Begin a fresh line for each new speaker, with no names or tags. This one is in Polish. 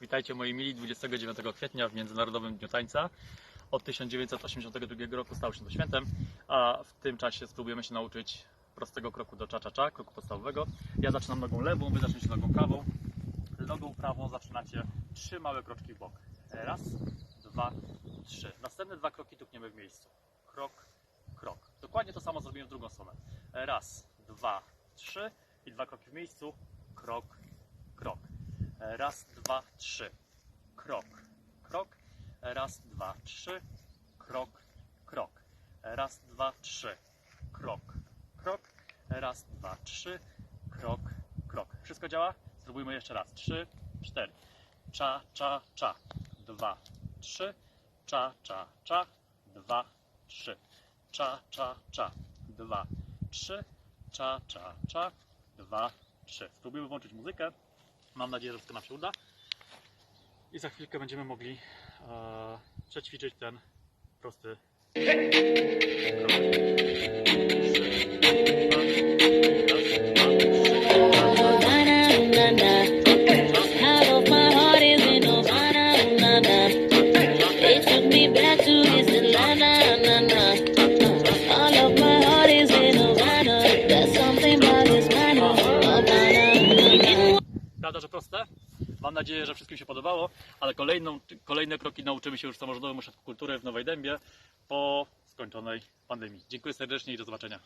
Witajcie moi mili 29 kwietnia w Międzynarodowym Dniu Tańca. Od 1982 roku stał się to świętem, a w tym czasie spróbujemy się nauczyć prostego kroku do cza-cza-cza, kroku podstawowego. Ja zaczynam nogą lewą, wy zaczniecie nogą prawą. Nogą prawą zaczynacie trzy małe kroczki w bok. Raz, dwa, trzy. Następne dwa kroki tupniemy w miejscu. Krok, krok. Dokładnie to samo zrobimy w drugą stronę. Raz, dwa, trzy i dwa kroki w miejscu. Krok. Raz, dwa, trzy. Krok, krok. Raz, dwa, trzy. Krok, krok. Raz, dwa, trzy. Krok, krok. Raz, dwa, trzy. Krok, krok. Wszystko działa? Spróbujmy jeszcze raz. Trzy, cztery. Cza, cza, cza. Dwa, trzy. Cza, cza, cza. Dwa, trzy. Cza, cza, cza. Dwa, trzy. Cza, cza, cza. Dwa, trzy. Spróbujmy włączyć muzykę. Mam nadzieję, że wszystko nam się uda. I za chwilkę będziemy mogli e, przećwiczyć ten prosty Prawda, że proste? Mam nadzieję, że wszystkim się podobało, ale kolejną, kolejne kroki nauczymy się już w samorządowym ośrodku kultury w Nowej Dębie po skończonej pandemii. Dziękuję serdecznie i do zobaczenia.